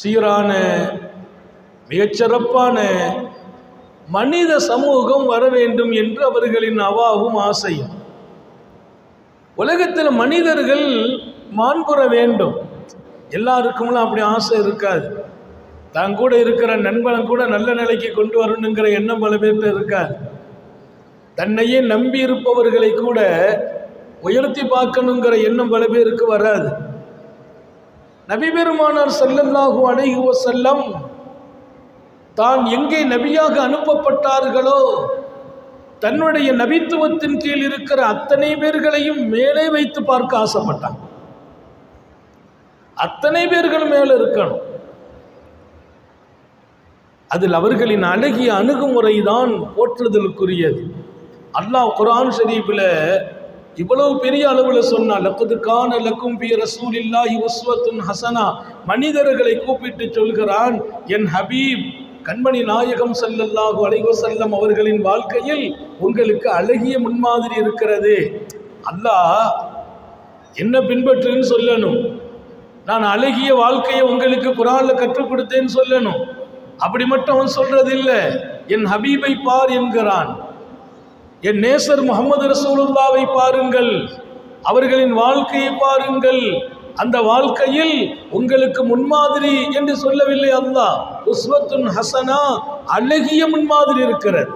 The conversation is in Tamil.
சீரான மிகச்சிறப்பான மனித சமூகம் வர வேண்டும் என்று அவர்களின் அவாவும் ஆசையும். உலகத்தில் மனிதர்கள் மாண்புற வேண்டும். எல்லாருக்கும்லாம் அப்படி ஆசை இருக்காது. தான் கூட இருக்கிற நண்பனை கூட நல்ல நிலைக்கு கொண்டு வரணுங்கிற எண்ணம் பல பேர்கிட்ட இருக்காது. தன்னையே நம்பி இருப்பவர்களை கூட உயர்த்தி பார்க்கணுங்கிற எண்ணம் பல பேருக்கு வராது. நபிபெருமானார் பெருமானார் அடைகுவ செல்லம் தான் எங்கே நபியாக அனுப்பப்பட்டார்களோ தன்னுடைய நபித்துவத்தின் கீழ் இருக்கிற அத்தனை பேர்களையும் மேலே வைத்து பார்க்க ஆசைப்பட்டான் அத்தனை பேர்கள் மேலே இருக்கணும். அதில் அவர்களின் அழகிய அணுகுமுறை தான் போற்றுதலுக்குரியது. அல்லாஹ் குரான் ஷரீஃபில் இவ்வளவு பெரிய அளவில் சொன்னால் லக்கது கான லக்கும் பி ரசூலில்லாஹி உஸ்வத்துன் ஹசனா. மனிதர்களை கூப்பிட்டு சொல்கிறான் என் ஹபீப் கண்மணி நாயகம் செல்லல்லாஹு அலைஹி செல்லம் அவர்களின் வாழ்க்கையில் உங்களுக்கு அழகிய முன்மாதிரி இருக்கிறது. அல்லாஹ் என்ன பின்பற்றுன்னு சொல்லணும். நான் அழகிய வாழ்க்கையை உங்களுக்கு குரானில் கற்றுக் கொடுத்தேன்னு சொல்லணும். அப்படி மட்டும் அவன் சொல்றது இல்லை என் ஹபீபை பார் என்கிறான். என் நேசர் முகமது ரசூலுல்லாவை பாருங்கள். அவர்களின் வாழ்க்கையை பாருங்கள். அந்த வாழ்க்கையில் உங்களுக்கு முன்மாதிரி என்று சொல்லவில்லை அல்லாஹ். உஸ்வத்துன் ஹசனா அழகிய முன்மாதிரி இருக்கிறது.